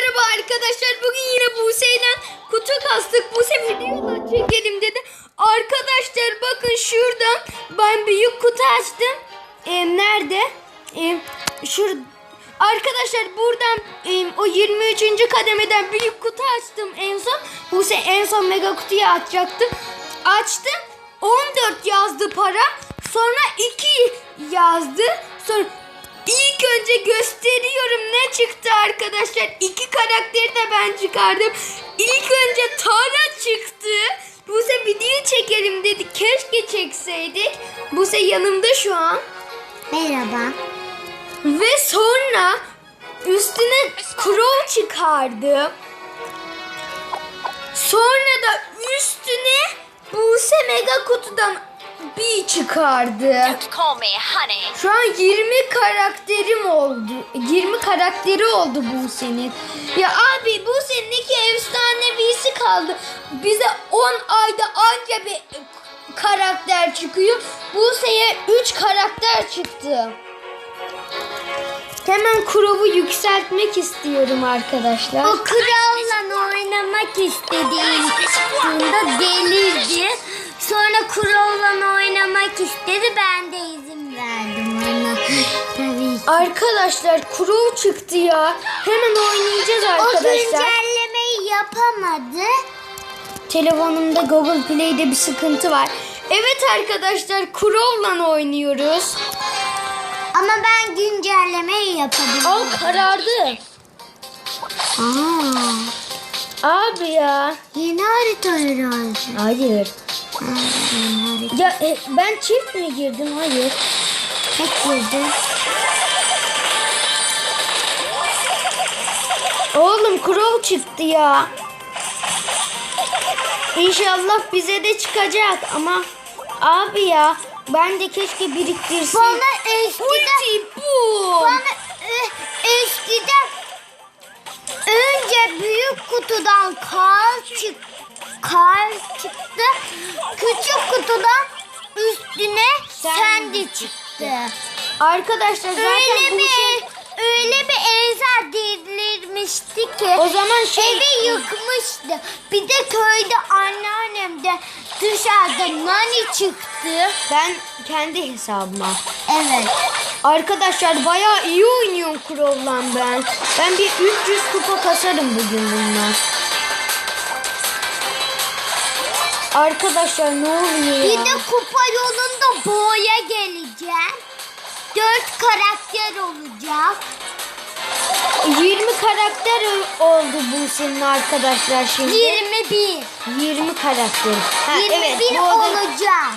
merhaba arkadaşlar. Bugün yine Buse'yle kutu kastık. Buse videolar çekelim dedi. Arkadaşlar bakın şuradan ben büyük kutu açtım. Ee, nerede? Ee, şur Arkadaşlar buradan e, o 23. kademeden büyük kutu açtım en son. Buse en son mega kutuyu açacaktı. Açtım. 14 yazdı para. Sonra 2 yazdı. Sonra İlk önce gösteriyorum ne çıktı arkadaşlar. İki karakteri de ben çıkardım. İlk önce Tara çıktı. Buse video çekelim dedi. Keşke çekseydik. Buse yanımda şu an. Merhaba. Ve sonra üstüne Crow çıkardım. Sonra da üstüne Buse Mega Kutu'dan bir çıkardı. Şu an 20 karakterim oldu. 20 karakteri oldu Buse'nin. Ya abi Buse'nin iki efsanevisi kaldı. Bize 10 ayda anca bir karakter çıkıyor. Buse'ye 3 karakter çıktı. Hemen Crow'u yükseltmek istiyorum arkadaşlar. O kralla oynamak istediğinde delirdi. Sonra kralla oynamak istedi. Ben de izin verdim ona. Tabii ki. Arkadaşlar Crow çıktı ya. Hemen oynayacağız O arkadaşlar. güncellemeyi yapamadı. Telefonumda Google Play'de bir sıkıntı var. Evet arkadaşlar Crow'la oynuyoruz. Ama ben güncellemeyi yapabildim. Al karardı. Aa, Abi ya. yeni harita herhalde. Hayır. Ya e, ben çift mi girdim? Hayır. Tek girdi. Oğlum Crow çıktı ya. İnşallah bize de çıkacak ama abi ya ben de keşke biriktirsem. Bana eskiden... Ulti bu. Bana e, eskiden önce büyük kutudan kar çık kar çıktı. Küçük kutudan üstüne Sen sen de çıktı. Arkadaşlar zaten Öyle bu bir şey öyle bir enser delirmişti ki. o zaman şey Evi yıkmıştı. Bir de köyde anneannem de dışarıda nani çıktı. ben kendi hesabıma. Evet. Arkadaşlar bayağı iyi oynuyorum Crow'la ben. Ben bir 300 kupa kasarım bugün bunlar. Arkadaşlar ne oluyor ya? Bir de kupa yolunda boğaya geleceğim. Dört karakter olacak. 20 karakter oldu bu senin arkadaşlar şimdi. 21. 20 karakter. Ha, 21 evet, bu arada- olacağım.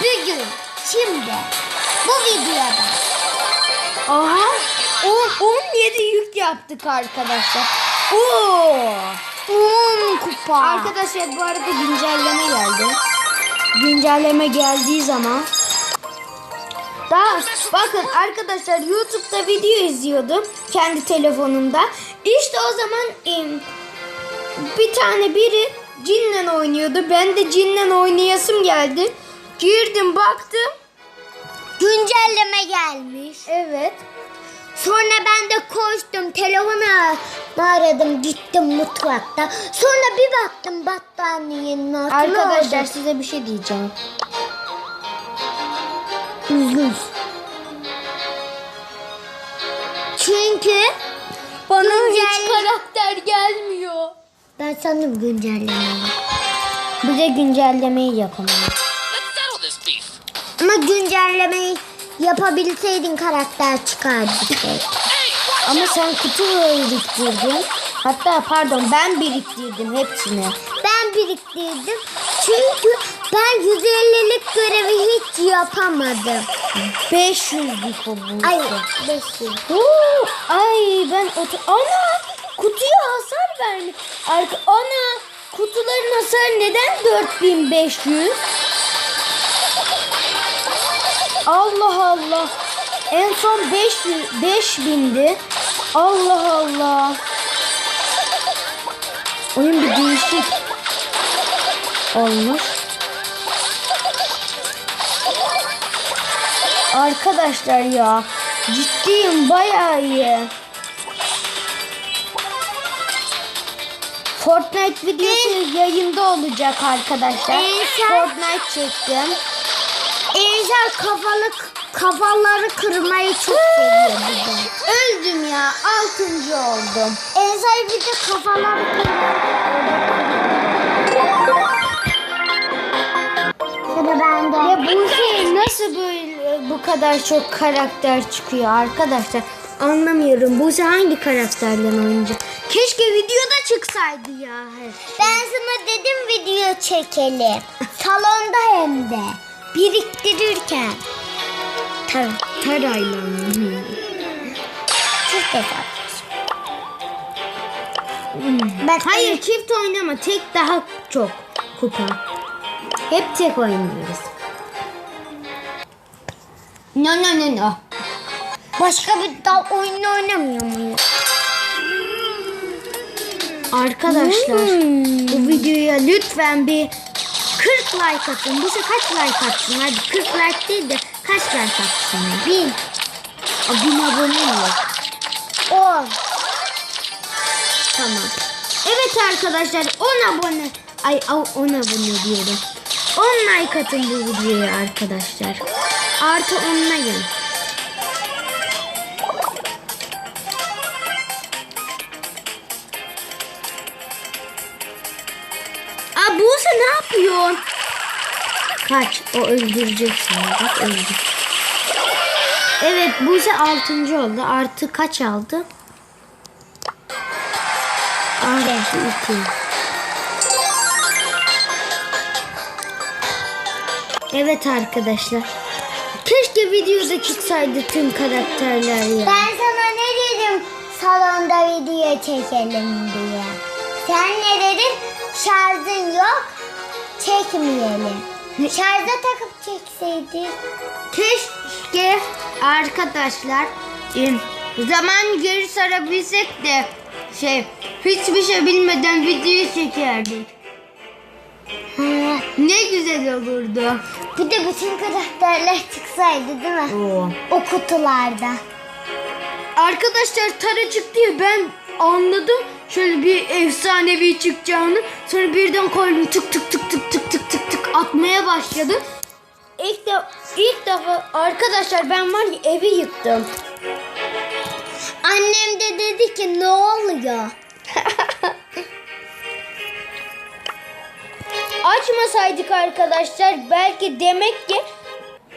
Bugün, şimdi, bu videoda. Aha. 10, 17 yük yaptık arkadaşlar. Oo. 10 kupa. Arkadaşlar bu arada güncelleme geldi. Güncelleme geldiği zaman daha bakın arkadaşlar YouTube'da video izliyordum kendi telefonumda. İşte o zaman em, bir tane biri cinle oynuyordu. Ben de cinle oynayasım geldi. Girdim baktım. Güncelleme gelmiş. Evet. Sonra ben de koştum telefonu aradım gittim mutfakta. Sonra bir baktım battaniyenin altına Arkadaşlar orada. size bir şey diyeceğim. Üzgün. Çünkü Bana Güncel- hiç karakter gelmiyor. ben sandım güncelleme. Bir de güncellemeyi yapamam. Ama güncellemeyi yapabilseydin karakter çıkardı. Ama sen kutu biriktirdin. Hatta pardon ben biriktirdim hepsini. ben biriktirdim. Çünkü ben 150'lik görevi hiç yapamadım. 500 bir bu. Ay 500. Oo, ay ben otu... Ana kutuya hasar vermiş. Arka... Ana kutuların hasarı neden 4500? Allah Allah. En son 500 5000'di. Allah Allah. Oyun bir değişik olmuş. Arkadaşlar ya ciddiyim bayağı iyi. Fortnite videosu yayında olacak arkadaşlar. Ensar- Fortnite çektim. Ensar kafalı kafaları kırmayı çok seviyor bir de. Öldüm ya. Altıncı oldum. Ensar bir de kafaları Sıra bende. Ya bu şey nasıl böyle bu kadar çok karakter çıkıyor arkadaşlar? Anlamıyorum. Bu hangi karakterden oynayacak? Keşke videoda çıksaydı ya. Ben sana dedim video çekelim. Salonda hem de. Biriktirirken. Tar tarayla? Çift hesap. Ben Hayır çift oynama. Tek daha çok kupa. Hep tek oynuyoruz. No no no no. Başka bir dal oyun oynamıyor muyuz? Arkadaşlar bu videoya lütfen bir 40 like atın. Sefer kaç like atsın? Hadi 40 like değil de kaç like atsın? Bin. Aa, bin abone yok. On. Tamam. Evet arkadaşlar 10 abone. Ay au, 10 abone diyorum. 10 like atın bu videoya arkadaşlar. Artı onlayın. Aa yapıyorsun? Kaç. O öldürecek seni. Bak öldü. Evet Buse 6. oldu. Artı kaç aldı? Artı 2. Evet arkadaşlar. Keşke videoda çıksaydı tüm karakterler ya. Ben sana ne dedim salonda video çekelim diye. Sen ne dedin? Şarjın yok. Çekmeyelim. Şarja takıp çekseydik. Keşke arkadaşlar zaman geri sarabilsek de şey hiçbir şey bilmeden video çekerdik. Ne güzel olurdu. bir de bütün karakterler çıksaydı değil mi? Oo. O kutularda. Arkadaşlar Tara çıktı ya ben anladım şöyle bir efsanevi çıkacağını. Sonra birden koydum tık tık tık tık tık tık tık tık atmaya başladı. İlk de ilk defa arkadaşlar ben var ya evi yıktım. Annem de dedi ki ne oluyor? Açmasaydık arkadaşlar belki demek ki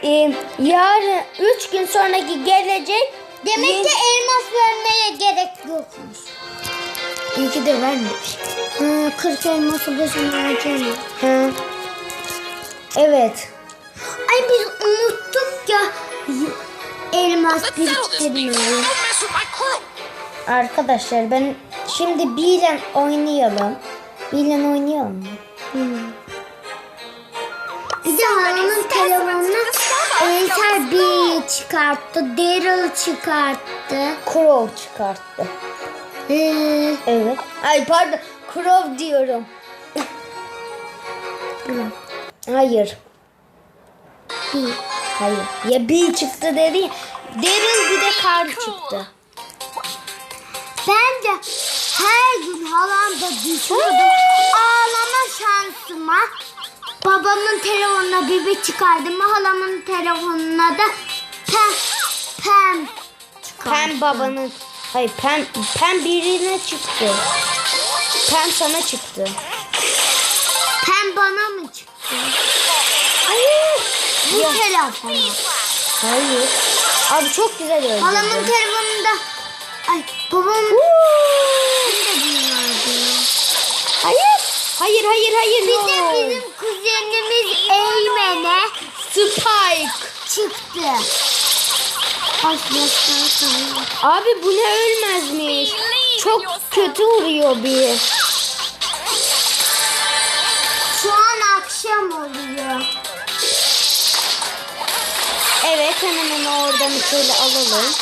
e, yarın 3 gün sonraki gelecek Demek ki elmas vermeye gerek yokmuş. İyi ki de vermemiş. Ha, 40 elması boşuna harcayamıyor. Ha. Evet. Ay biz unuttuk ya elmas crew. Arkadaşlar ben şimdi Bilen oynayalım. Bilen oynayalım mı? Bir de halanın telefonuna Ensar bir çıkarttı, Daryl çıkarttı. Crow çıkarttı. Ee, Evet. Ay pardon. Crow diyorum. Hayır. bir. Hayır. Ya B çıktı dedi ya. Daryl bir de Carl çıktı. Ben de her gün halamda düşüyordum. Ağlama şansıma babamın telefonuna bebek çıkardım. Halamın telefonuna da pem pem çıkardım. Pem babanın. Hayır Pem, Pem birine çıktı. Pem sana çıktı. Pem bana mı çıktı? Hayır. Bu Ya. telefonu. Hayır. Abi çok güzel öldürdün. Halamın telefonunda ay bunlardı. Hayır. Hayır hayır hayır. Bir no. de bizim kuzenimiz Eymen'e Spike. çıktı. Abi bu ne ölmezmiş. Çok kötü vuruyor bir. Şu an akşam oluyor. Evet hemen onu oradan şöyle alalım.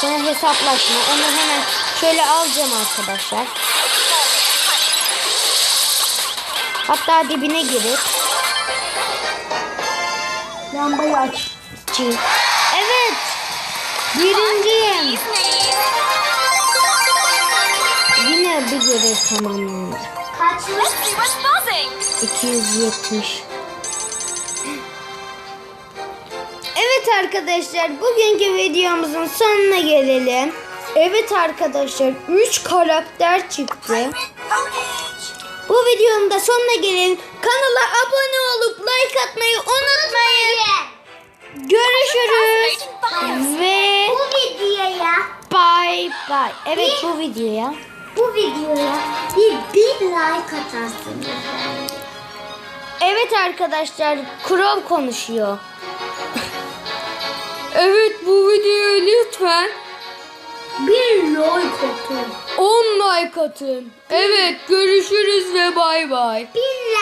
Sonra hesaplaşma. Onu hemen şöyle alacağım arkadaşlar. Hatta dibine girip lambayı açayım. Birinciyim. Yine görev tamamlandı. Kaçmış? Let's see what's buzzing. 270. Evet arkadaşlar bugünkü videomuzun sonuna gelelim. Evet arkadaşlar 3 karakter çıktı. Bu videonun da sonuna gelelim. Kanala abone olup like atmayı unutmayın. Görüşürüz. Ve Bu videoya, bye bye. Evet bu videoya. bu videoya bir bir like atarsınız. Evet arkadaşlar Crow konuşuyor. evet bu videoya lütfen Bir like atın. 10 like atın. Evet görüşürüz ve bay bay. Bir